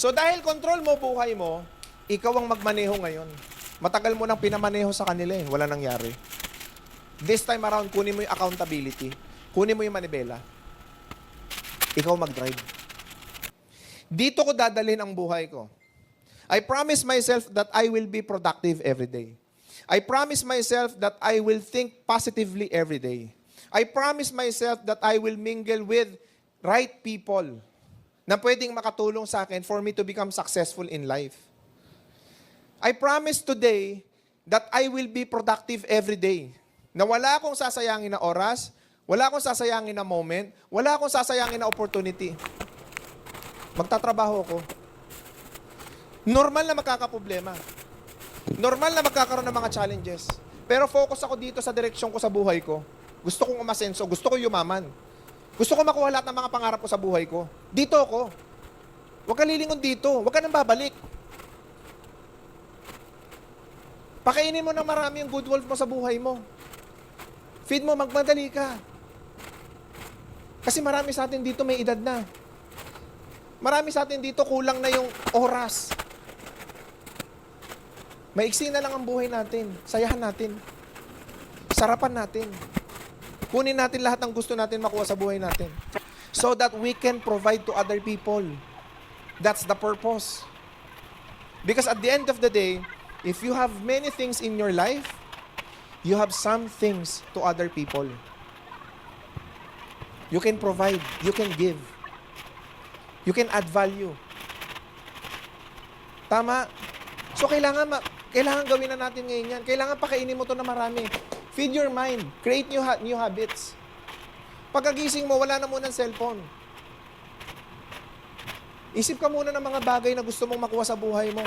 So dahil control mo buhay mo, ikaw ang magmaneho ngayon. Matagal mo nang pinamaneho sa kanila eh. Wala nangyari. This time around, kunin mo yung accountability. Kunin mo yung manibela. Ikaw mag-drive. Dito ko dadalhin ang buhay ko. I promise myself that I will be productive every day. I promise myself that I will think positively every day. I promise myself that I will mingle with right people na pwedeng makatulong sa akin for me to become successful in life. I promise today that I will be productive every day. Na wala akong sasayangin na oras, wala akong sasayangin na moment, wala akong sasayangin na opportunity. Magtatrabaho ako. Normal na magkakaproblema. Normal na magkakaroon ng mga challenges. Pero focus ako dito sa direksyon ko sa buhay ko. Gusto kong umasenso, gusto ko yumaman. Gusto ko makuha lahat ng mga pangarap ko sa buhay ko. Dito ako. Huwag ka lilingon dito. Huwag ka nang babalik. Pakainin mo ng marami yung good wolf mo sa buhay mo. Feed mo, magmadali ka. Kasi marami sa atin dito may edad na. Marami sa atin dito kulang na yung oras. Maiksi na lang ang buhay natin. Sayahan natin. Sarapan natin. Kunin natin lahat ng gusto natin makuha sa buhay natin. So that we can provide to other people. That's the purpose. Because at the end of the day, if you have many things in your life, you have some things to other people. You can provide, you can give. You can add value. Tama? So kailangan ma- kailangan gawin na natin ngayon yan. Kailangan pakainin mo to na marami. Feed your mind. Create new ha- new habits. Pagkagising mo, wala na muna ng cellphone. Isip ka muna ng mga bagay na gusto mong makuha sa buhay mo.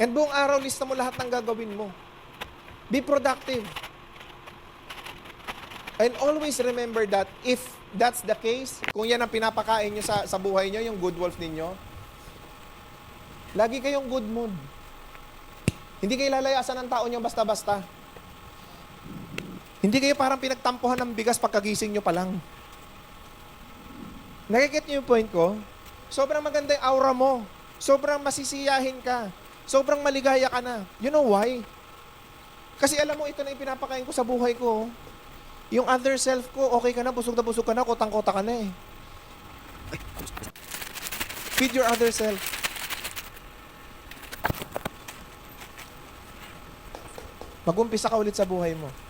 And buong araw, lista mo lahat ng gagawin mo. Be productive. And always remember that if that's the case, kung yan ang pinapakain nyo sa, sa buhay nyo, yung good wolf ninyo, lagi kayong good mood. Hindi kayo lalayasan ng tao nyo basta-basta. Hindi kayo parang pinagtampuhan ng bigas pagkagising nyo pa lang. Nakikit nyo yung point ko? Sobrang maganda yung aura mo. Sobrang masisiyahin ka. Sobrang maligaya ka na. You know why? Kasi alam mo, ito na yung pinapakain ko sa buhay ko. Yung other self ko, okay ka na, busog na busog ka na, kotang-kota ka na eh. Feed your other self. Mag-umpisa ka ulit sa buhay mo.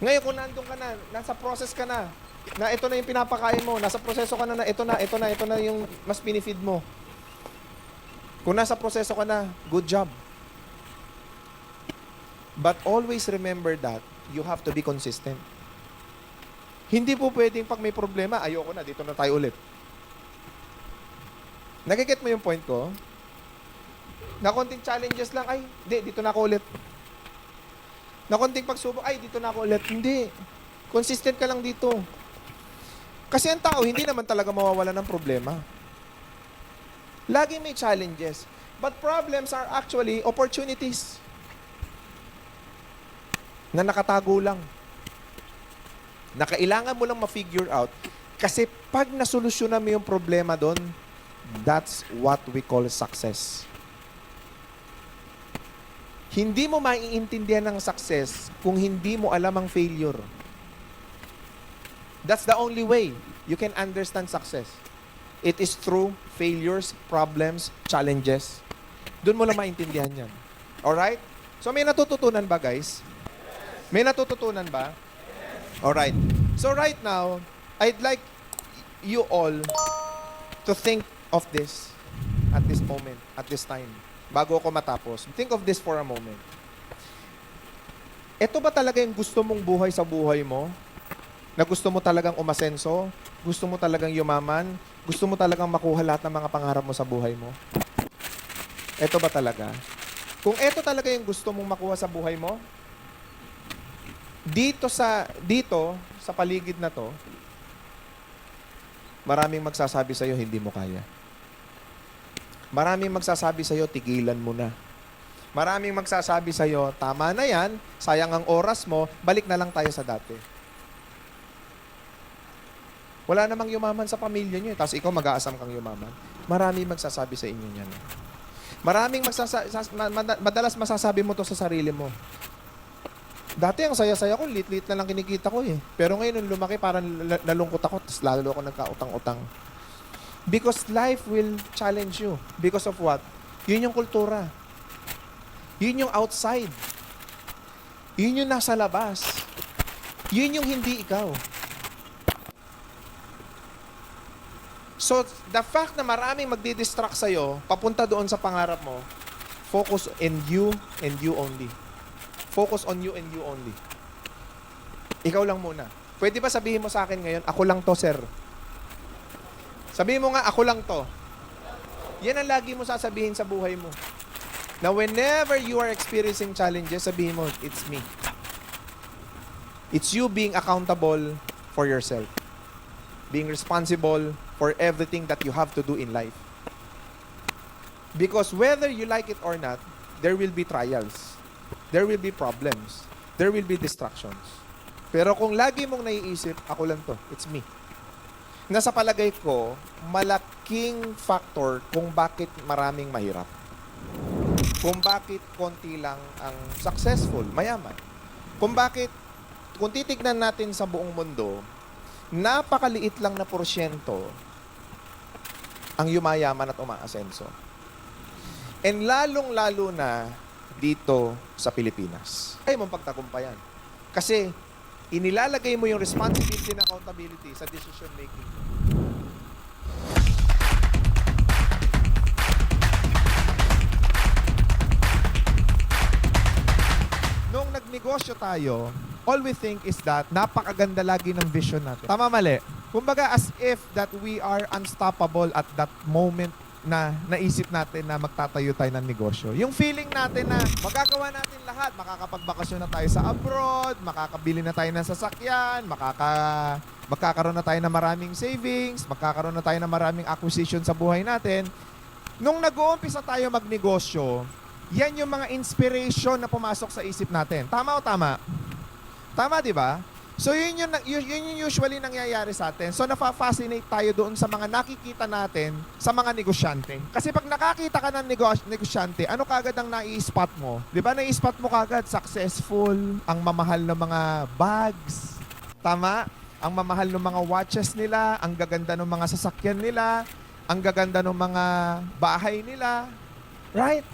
Ngayon, kung nandun ka na, nasa process ka na, na ito na yung pinapakain mo, nasa proseso ka na na ito na, ito na, ito na yung mas pinifeed mo. Kung nasa proseso ka na, good job. But always remember that you have to be consistent. Hindi po pwedeng pag may problema, ayoko na, dito na tayo ulit. Nagigit mo yung point ko? Na konting challenges lang, ay, hindi, dito na ako ulit. Na konting pagsubok, ay, dito na ako ulit. Hindi. Consistent ka lang dito. Kasi ang tao, hindi naman talaga mawawala ng problema. Lagi may challenges. But problems are actually opportunities na nakatago lang. Na kailangan mo lang ma-figure out. Kasi pag nasolusyonan mo yung problema doon, that's what we call success. Hindi mo maiintindihan ng success kung hindi mo alam ang failure. That's the only way you can understand success. It is through failures, problems, challenges. Doon mo lang maintindihan yan. Alright? So may natututunan ba guys? May natututunan ba? Alright. So right now, I'd like you all to think of this at this moment, at this time, bago ako matapos. Think of this for a moment. Ito ba talaga yung gusto mong buhay sa buhay mo? Na gusto mo talagang umasenso? Gusto mo talagang yumaman? Gusto mo talagang makuha lahat ng mga pangarap mo sa buhay mo? Ito ba talaga? Kung ito talaga yung gusto mong makuha sa buhay mo, dito sa dito sa paligid na to, maraming magsasabi sa iyo hindi mo kaya. Maraming magsasabi sa iyo tigilan mo na. Maraming magsasabi sa iyo, tama na 'yan, sayang ang oras mo, balik na lang tayo sa dati. Wala namang yumaman sa pamilya nyo eh. Tapos ikaw mag-aasam kang yumaman. Marami magsasabi sa inyo niyan. Maraming magsasa- sas- ma- mad- madalas masasabi mo to sa sarili mo. Dati ang saya-saya ko, lit-lit na lang kinikita ko eh. Pero ngayon nung lumaki, parang nalungkot ako, tapos lalo ako nagkautang-utang. Because life will challenge you. Because of what? Yun yung kultura. Yun yung outside. Yun yung nasa labas. Yun yung hindi ikaw. So, the fact na maraming magdi-distract sa'yo, papunta doon sa pangarap mo, focus in you and you only. Focus on you and you only. Ikaw lang muna. Pwede ba sabihin mo sa akin ngayon, ako lang to, sir? Sabihin mo nga, ako lang to. Yan ang lagi mo sasabihin sa buhay mo. Na whenever you are experiencing challenges, sabihin mo, it's me. It's you being accountable for yourself. Being responsible for everything that you have to do in life. Because whether you like it or not, there will be trials. There will be problems. There will be distractions. Pero kung lagi mong naiisip, ako lang to, it's me. Nasa palagay ko, malaking factor kung bakit maraming mahirap. Kung bakit konti lang ang successful, mayaman. Kung bakit, kung titignan natin sa buong mundo, napakaliit lang na porsyento ang yumayaman at umaasenso. And lalong-lalo na dito sa Pilipinas. Ay mong pagtagumpayan. Kasi inilalagay mo yung responsibility and accountability sa decision making. Nung nagnegosyo tayo, all we think is that napakaganda lagi ng vision natin. Tama mali. Kumbaga as if that we are unstoppable at that moment na naisip natin na magtatayo tayo ng negosyo. Yung feeling natin na magagawa natin lahat, makakapagbakasyon na tayo sa abroad, makakabili na tayo ng sasakyan, makaka magkakaroon na tayo ng maraming savings, magkakaroon na tayo ng maraming acquisition sa buhay natin. Nung nag-uumpisa tayo magnegosyo, yan yung mga inspiration na pumasok sa isip natin. Tama o tama? Tama, di ba? So yun yung, yun, yun yung usually nangyayari sa atin. So nafa-fascinate tayo doon sa mga nakikita natin sa mga negosyante. Kasi pag nakakita ka ng negos- negosyante, ano kagad ang nai-spot mo? Di ba nai-spot mo kagad successful, ang mamahal ng mga bags, tama? Ang mamahal ng mga watches nila, ang gaganda ng mga sasakyan nila, ang gaganda ng mga bahay nila. Right?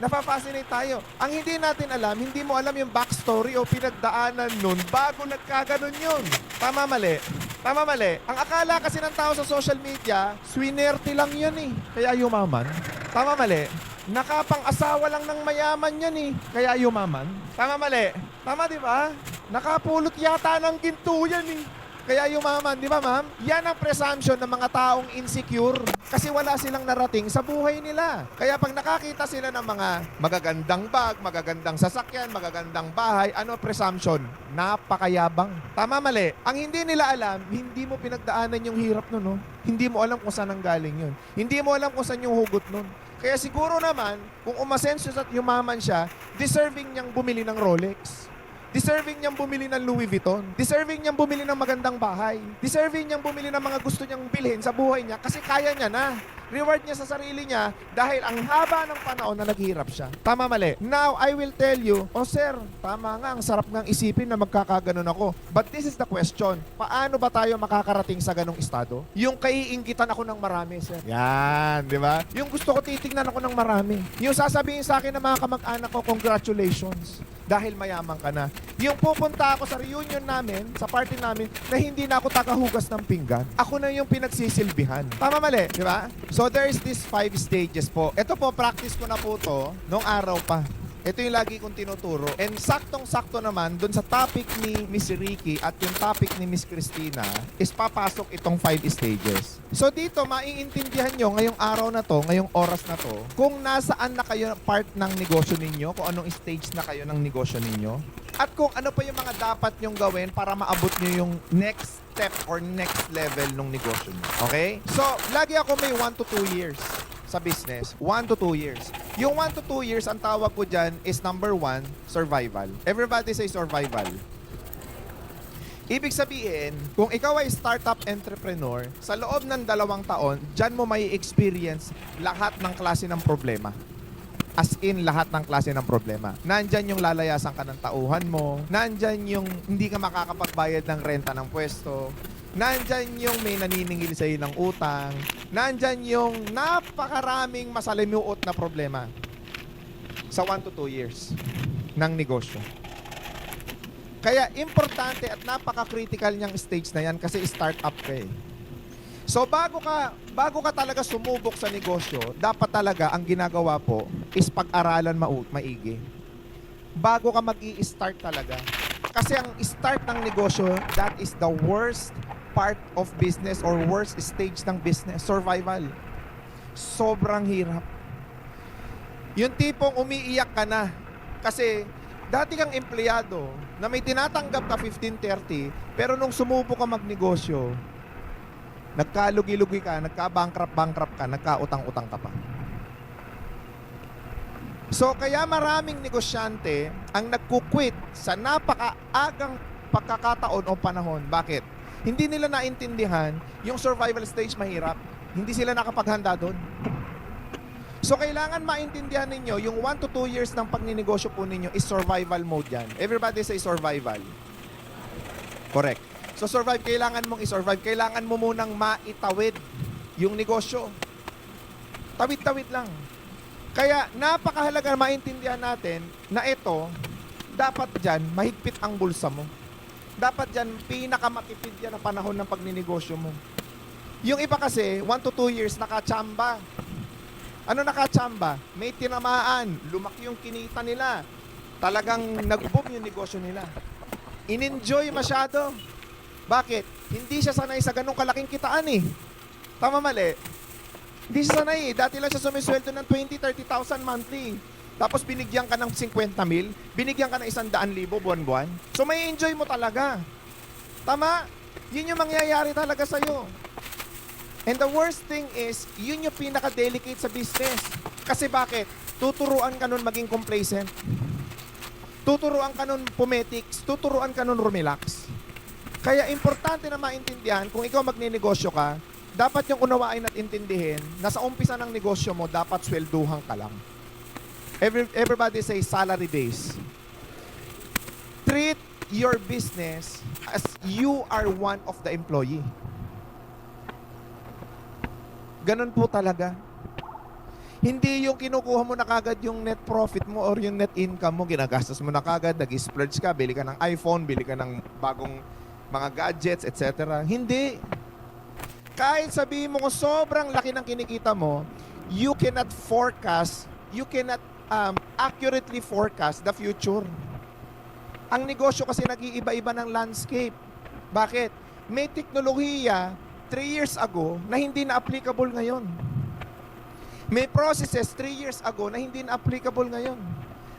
Napafascinate tayo. Ang hindi natin alam, hindi mo alam yung backstory o pinagdaanan nun bago nagkaganon yun. Tama mali. Tama mali. Ang akala kasi ng tao sa social media, swinerte lang yun eh. Kaya yumaman. Tama mali. Nakapang-asawa lang ng mayaman yan eh. Kaya yumaman. Tama mali. Tama di ba? Nakapulot yata ng ginto yan eh. Kaya yumaman, di ba ma'am? Yan ang presumption ng mga taong insecure kasi wala silang narating sa buhay nila. Kaya pag nakakita sila ng mga magagandang bag, magagandang sasakyan, magagandang bahay, ano presumption? Napakayabang. Tama mali. Ang hindi nila alam, hindi mo pinagdaanan yung hirap nun, no? Hindi mo alam kung saan ang galing yun. Hindi mo alam kung saan yung hugot nun. Kaya siguro naman, kung umasenso at yumaman siya, deserving niyang bumili ng Rolex. Deserving niyang bumili ng Louis Vuitton. Deserving niyang bumili ng magandang bahay. Deserving niyang bumili ng mga gusto niyang bilhin sa buhay niya kasi kaya niya na. Reward niya sa sarili niya dahil ang haba ng panahon na naghihirap siya. Tama mali. Now, I will tell you, oh sir, tama nga, ang sarap ngang isipin na magkakaganon ako. But this is the question, paano ba tayo makakarating sa ganong estado? Yung kaiinggitan ako ng marami, sir. Yan, di ba? Yung gusto ko titignan ako ng marami. Yung sasabihin sa akin ng mga kamag-anak ko, congratulations dahil mayaman ka na. Yung pupunta ako sa reunion namin, sa party namin, na hindi na ako tagahugas ng pinggan. Ako na yung pinagsisilbihan. Tama mali, di ba? So there's this five stages po. Ito po, practice ko na po to nung araw pa. Ito yung lagi kong tinuturo. And saktong-sakto naman, dun sa topic ni Miss Ricky at yung topic ni Miss Christina, is papasok itong five stages. So dito, maiintindihan nyo ngayong araw na to, ngayong oras na to, kung nasaan na kayo part ng negosyo ninyo, kung anong stage na kayo ng negosyo ninyo, at kung ano pa yung mga dapat nyong gawin para maabot nyo yung next step or next level ng negosyo nyo. Okay? So, lagi ako may 1 to 2 years sa business. 1 to 2 years. Yung 1 to 2 years, ang tawag ko dyan is number 1, survival. Everybody say survival. Ibig sabihin, kung ikaw ay startup entrepreneur, sa loob ng dalawang taon, dyan mo may experience lahat ng klase ng problema. As in, lahat ng klase ng problema. Nandyan yung lalayasan ka ng tauhan mo. Nandyan yung hindi ka makakapagbayad ng renta ng pwesto. Nandyan yung may naniningil sa'yo ng utang. Nandyan yung napakaraming masalimuot na problema sa 1 to 2 years ng negosyo. Kaya importante at napaka-critical niyang stage na yan kasi startup ka eh. So bago ka bago ka talaga sumubok sa negosyo, dapat talaga ang ginagawa po is pag-aralan mau maigi. Bago ka mag-i-start talaga. Kasi ang start ng negosyo, that is the worst part of business or worst stage ng business, survival. Sobrang hirap. Yung tipong umiiyak ka na kasi dati kang empleyado na may tinatanggap na 15-30 pero nung sumubo ka magnegosyo, nagkalugi-lugi ka, nagka-bankrupt-bankrupt ka, nagkautang-utang ka pa. So kaya maraming negosyante ang nagkukwit sa napakaagang pagkakataon o panahon. Bakit? Hindi nila naintindihan yung survival stage mahirap. Hindi sila nakapaghanda doon. So kailangan maintindihan ninyo yung 1 to 2 years ng pagninegosyo po ninyo is survival mode yan. Everybody say survival. Correct. So survive, kailangan mong i-survive. Kailangan mo munang maitawid yung negosyo. Tawid-tawid lang. Kaya napakahalaga na maintindihan natin na ito, dapat dyan, mahigpit ang bulsa mo. Dapat dyan, pinakamatipid yan ang panahon ng pagninegosyo mo. Yung iba kasi, 1 to 2 years, nakachamba. Ano nakachamba? May tinamaan, lumaki yung kinita nila. Talagang nag-boom yung negosyo nila. In-enjoy masyado. Bakit? Hindi siya sanay sa ganong kalaking kitaan eh. Tama mali? Hindi siya sanay eh. Dati lang siya sumisweldo ng 20, 30,000 monthly. Tapos binigyan ka ng 50 mil, binigyan ka ng 100,000 buwan-buwan. So may enjoy mo talaga. Tama? Yun yung mangyayari talaga sa'yo. And the worst thing is, yun yung pinaka-delicate sa business. Kasi bakit? Tuturuan ka nun maging complacent. Tuturuan ka nun pumetics. Tuturuan ka nun rumilax. Kaya importante na maintindihan, kung ikaw magninegosyo ka, dapat yung unawain at intindihin na sa umpisa ng negosyo mo, dapat swelduhan ka lang. Every, everybody say salary base. Treat your business as you are one of the employee. Ganun po talaga. Hindi yung kinukuha mo na kagad yung net profit mo or yung net income mo, ginagastos mo na kagad, nag-splurge ka, bili ka ng iPhone, bili ka ng bagong mga gadgets, etc. Hindi. Kahit sabihin mo kung sobrang laki ng kinikita mo, you cannot forecast, you cannot um, accurately forecast the future. Ang negosyo kasi nag-iiba-iba ng landscape. Bakit? May teknolohiya 3 years ago na hindi na applicable ngayon. May processes 3 years ago na hindi na applicable ngayon.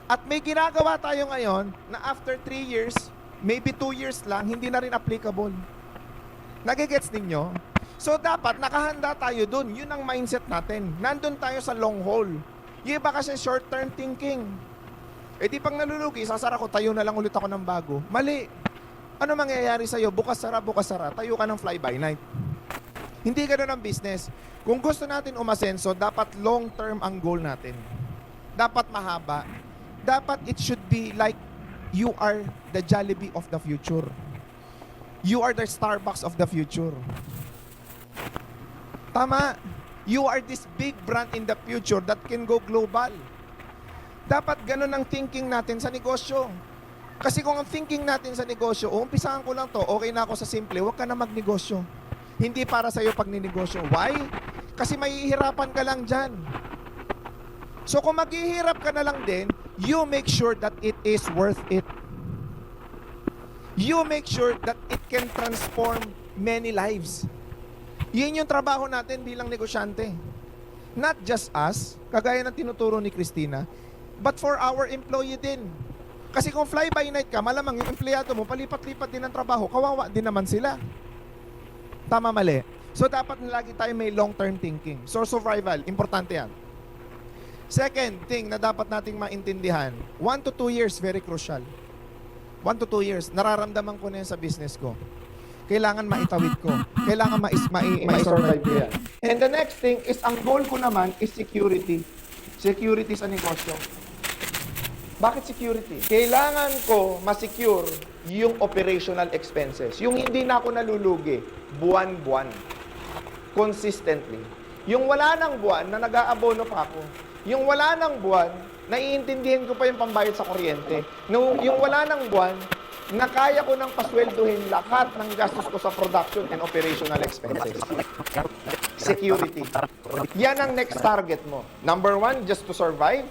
At may ginagawa tayo ngayon na after 3 years, maybe 2 years lang, hindi na rin applicable. Nagigets ninyo? So dapat nakahanda tayo dun. Yun ang mindset natin. Nandun tayo sa long haul. Yung iba kasi short-term thinking. Eh di pang nalulugi, sasara ko, tayo na lang ulit ako ng bago. Mali. Ano mangyayari sa'yo? Bukas sara, bukas sara. Tayo ka ng fly-by-night. Hindi ganun ang business. Kung gusto natin umasenso, dapat long-term ang goal natin. Dapat mahaba. Dapat it should be like you are the Jollibee of the future. You are the Starbucks of the future. Tama. You are this big brand in the future that can go global. Dapat ganun ang thinking natin sa negosyo. Kasi kung ang thinking natin sa negosyo, umpisahan ko lang to, okay na ako sa simple, huwag ka na magnegosyo. Hindi para sa'yo pag ninegosyo. Why? Kasi mahihirapan ka lang dyan. So kung maghihirap ka na lang din, you make sure that it is worth it. You make sure that it can transform many lives. Yun yung trabaho natin bilang negosyante. Not just us, kagaya ng tinuturo ni Christina, but for our employee din. Kasi kung fly by night ka, malamang yung empleyado mo, palipat-lipat din ng trabaho, kawawa din naman sila. Tama mali. So dapat lagi tayo may long-term thinking. So survival, importante yan. Second thing na dapat nating maintindihan, 1 to 2 years, very crucial. One to two years, nararamdaman ko na yan sa business ko. Kailangan maitawid ko. Kailangan mais, mai, mai-survive ko yan. And the next thing is, ang goal ko naman is security. Security sa negosyo. Bakit security? Kailangan ko ma-secure yung operational expenses. Yung hindi na ako nalulugi, buwan-buwan. Consistently. Yung wala ng buwan na nag-aabono pa ako. Yung wala ng buwan, naiintindihan ko pa yung pambayad sa kuryente. Nung, yung wala ng buwan, na kaya ko nang pasweldohin lahat ng gastos ko sa production and operational expenses. Security. Yan ang next target mo. Number one, just to survive.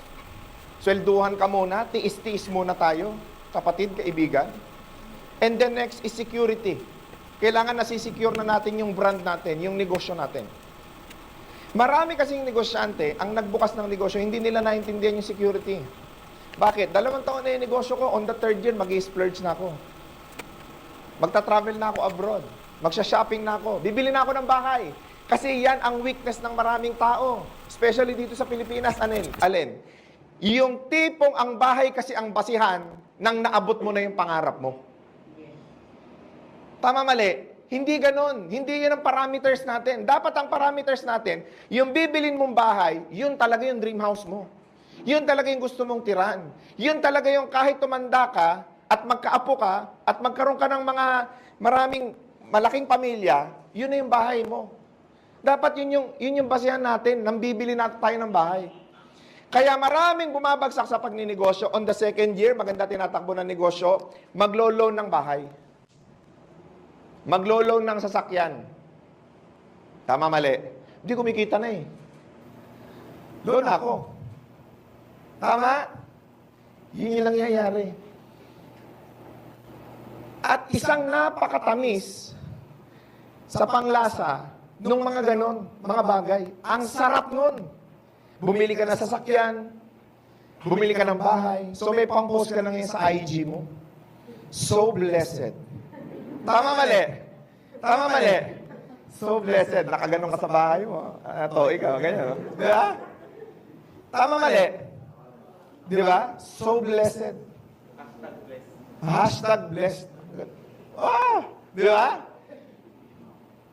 Swelduhan ka muna, tiis-tiis muna tayo, kapatid, kaibigan. And then next is security. Kailangan nasisecure na natin yung brand natin, yung negosyo natin. Marami kasing negosyante, ang nagbukas ng negosyo, hindi nila naintindihan yung security. Bakit? Dalawang taon na yung negosyo ko, on the third year, mag splurge na ako. Magta-travel na ako abroad. Magsha-shopping na ako. Bibili na ako ng bahay. Kasi yan ang weakness ng maraming tao. Especially dito sa Pilipinas, alin? Alin? Yung tipong ang bahay kasi ang basihan nang naabot mo na yung pangarap mo. Tama mali. Hindi ganon. Hindi yun ang parameters natin. Dapat ang parameters natin, yung bibilin mong bahay, yun talaga yung dream house mo. Yun talaga yung gusto mong tiran. Yun talaga yung kahit tumanda ka at magkaapo ka at magkaroon ka ng mga maraming malaking pamilya, yun na yung bahay mo. Dapat yun yung, yun yung basihan natin nang bibili natin tayo ng bahay. Kaya maraming bumabagsak sa pagninegosyo. On the second year, maganda tinatakbo ng negosyo, maglo-loan ng bahay. Maglo-loan ng sasakyan. Tama, mali. Hindi kumikita na eh. Loan ako. Tama? Yun yung nangyayari. At isang napakatamis sa panglasa nung mga ganon, mga bagay. Ang sarap nun. Bumili ka ng sasakyan, bumili ka ng bahay, so may pang-post ka na ngayon sa IG mo. So blessed. Tama mali. Tama mali. So blessed. Nakaganon ka sa bahay mo. Ah, to, ikaw, ganyan. no? Di ba? Tama mali. Di ba? So blessed. Hashtag blessed. Ah! Di ba?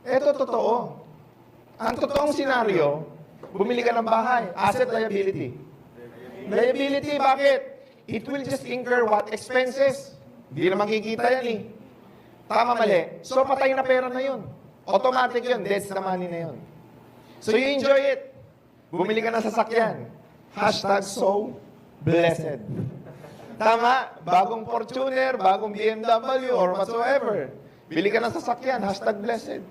Ito totoo. Ang totoong senaryo, bumili ka ng bahay, asset liability. Liability, bakit? It will just incur what? Expenses. Hindi naman kikita yan eh. Tama mali. So patay na pera na yun. Automatic yun. Deads na money na yun. So you enjoy it. Bumili ka ng sasakyan. Hashtag so blessed. Tama? Bagong Fortuner, bagong BMW, or whatsoever. Bili ka ng sasakyan. Hashtag blessed.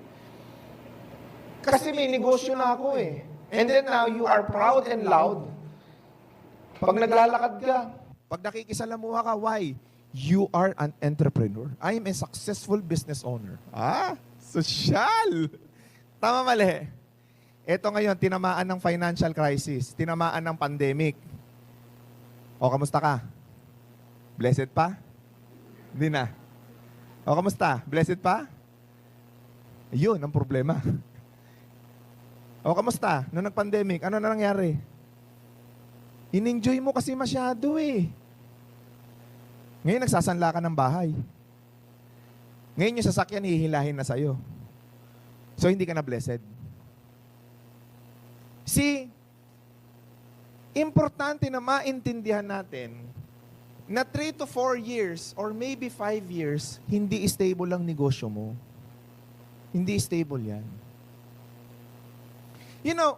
Kasi may negosyo na ako eh. And then now, you are proud and loud. Pag naglalakad ka, pag nakikisalamuha ka, why? You are an entrepreneur. I am a successful business owner. Ah, sosyal. Tama mali. Ito ngayon, tinamaan ng financial crisis, tinamaan ng pandemic. O, kamusta ka? Blessed pa? Hindi na. O, kamusta? Blessed pa? Yun ang problema. O, kamusta? Noong nag-pandemic, ano na nangyari? In-enjoy mo kasi masyado eh. Ngayon, nagsasanla ka ng bahay. Ngayon, yung sasakyan, hihilahin na sa'yo. So, hindi ka na blessed. See, importante na maintindihan natin na 3 to 4 years or maybe 5 years, hindi stable ang negosyo mo. Hindi stable yan. You know,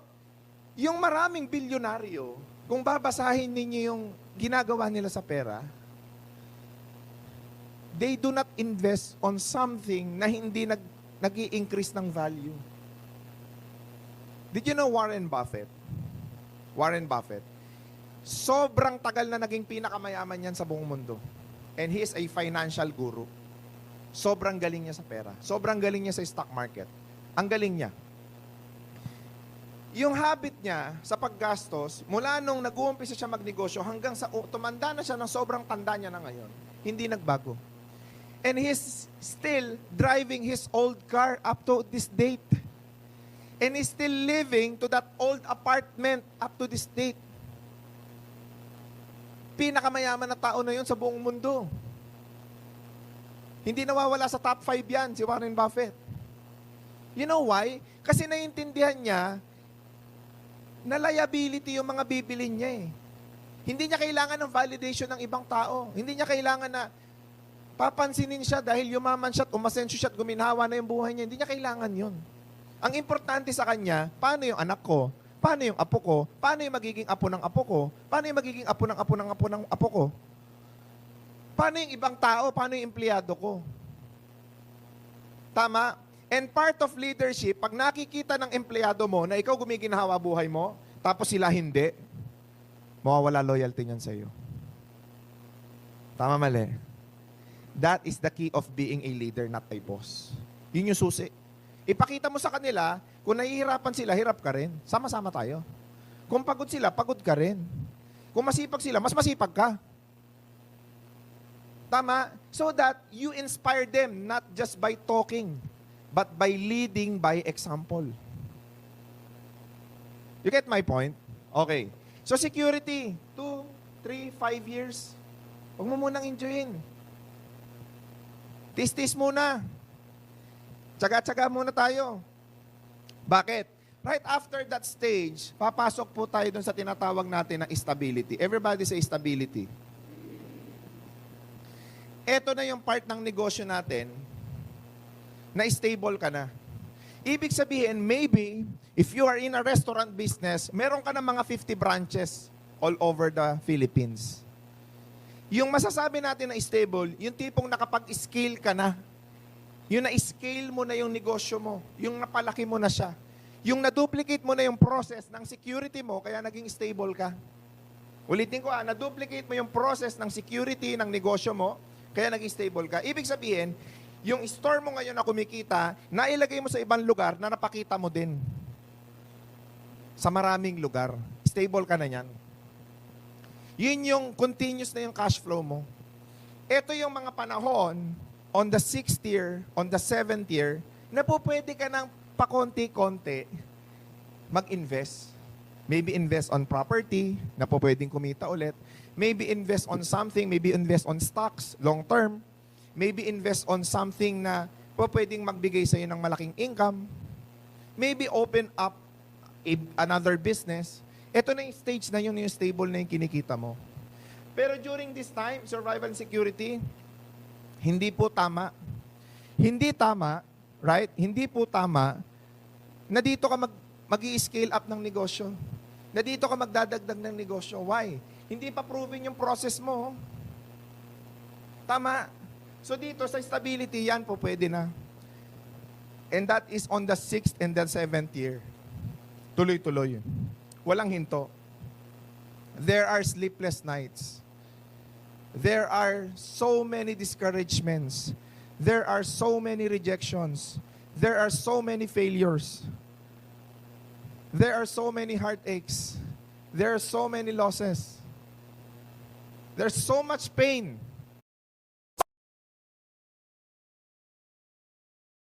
yung maraming bilyonaryo, kung babasahin ninyo yung ginagawa nila sa pera, they do not invest on something na hindi nag, nag increase ng value. Did you know Warren Buffett? Warren Buffett. Sobrang tagal na naging pinakamayaman yan sa buong mundo. And he is a financial guru. Sobrang galing niya sa pera. Sobrang galing niya sa stock market. Ang galing niya. Yung habit niya sa paggastos, mula nung nag-uumpisa siya magnegosyo hanggang sa oh, tumanda na siya ng sobrang tanda niya na ngayon, hindi nagbago. And he's still driving his old car up to this date. And he's still living to that old apartment up to this date. Pinakamayaman na tao na yun sa buong mundo. Hindi nawawala sa top 5 yan, si Warren Buffett. You know why? Kasi naiintindihan niya na liability yung mga bibilin niya eh. Hindi niya kailangan ng validation ng ibang tao. Hindi niya kailangan na papansinin siya dahil yumaman siya at umasensyo siya at guminhawa na yung buhay niya. Hindi niya kailangan yun. Ang importante sa kanya, paano yung anak ko? Paano yung apo ko? Paano yung magiging apo ng apo ko? Paano yung magiging apo ng apo ng apo ng apo ko? Paano yung ibang tao? Paano yung empleyado ko? Tama? And part of leadership, pag nakikita ng empleyado mo na ikaw gumiginhawa buhay mo, tapos sila hindi, mawawala loyalty niyan sa iyo. Tama mali. That is the key of being a leader, not a boss. Yun yung susi. Ipakita mo sa kanila, kung nahihirapan sila, hirap ka rin. Sama-sama tayo. Kung pagod sila, pagod ka rin. Kung masipag sila, mas masipag ka. Tama? So that you inspire them not just by talking, but by leading by example. You get my point? Okay. So security, 2, 3, 5 years. Huwag mo munang enjoyin. Tis-tis muna. Tsaga-tsaga muna tayo. Bakit? Right after that stage, papasok po tayo dun sa tinatawag natin na stability. Everybody say stability. Ito na yung part ng negosyo natin na stable ka na. Ibig sabihin, maybe, if you are in a restaurant business, meron ka na mga 50 branches all over the Philippines. Yung masasabi natin na stable, yung tipong nakapag-scale ka na. Yung na-scale mo na yung negosyo mo. Yung napalaki mo na siya. Yung na-duplicate mo na yung process ng security mo, kaya naging stable ka. Ulitin ko ah, na-duplicate mo yung process ng security ng negosyo mo, kaya naging stable ka. Ibig sabihin, yung store mo ngayon na kumikita, nailagay mo sa ibang lugar na napakita mo din. Sa maraming lugar. Stable ka na yan. Yun yung continuous na yung cash flow mo. Ito yung mga panahon, on the sixth year, on the seventh year, na po pwede ka ng pakonti-konti mag-invest. Maybe invest on property, na po pwedeng kumita ulit. Maybe invest on something, maybe invest on stocks, long term. Maybe invest on something na po pwedeng magbigay sa ng malaking income. Maybe open up another business. Ito na yung stage na yun, yung stable na yung kinikita mo. Pero during this time, survival and security, hindi po tama. Hindi tama, right? Hindi po tama na dito ka mag, mag scale up ng negosyo. Na dito ka magdadagdag ng negosyo. Why? Hindi pa proven yung process mo. Tama. So dito sa stability, yan po pwede na. And that is on the sixth and the seventh year. Tuloy-tuloy. Walang hinto. There are sleepless nights. There are so many discouragements. There are so many rejections. There are so many failures. There are so many heartaches. There are so many losses. There's so much pain.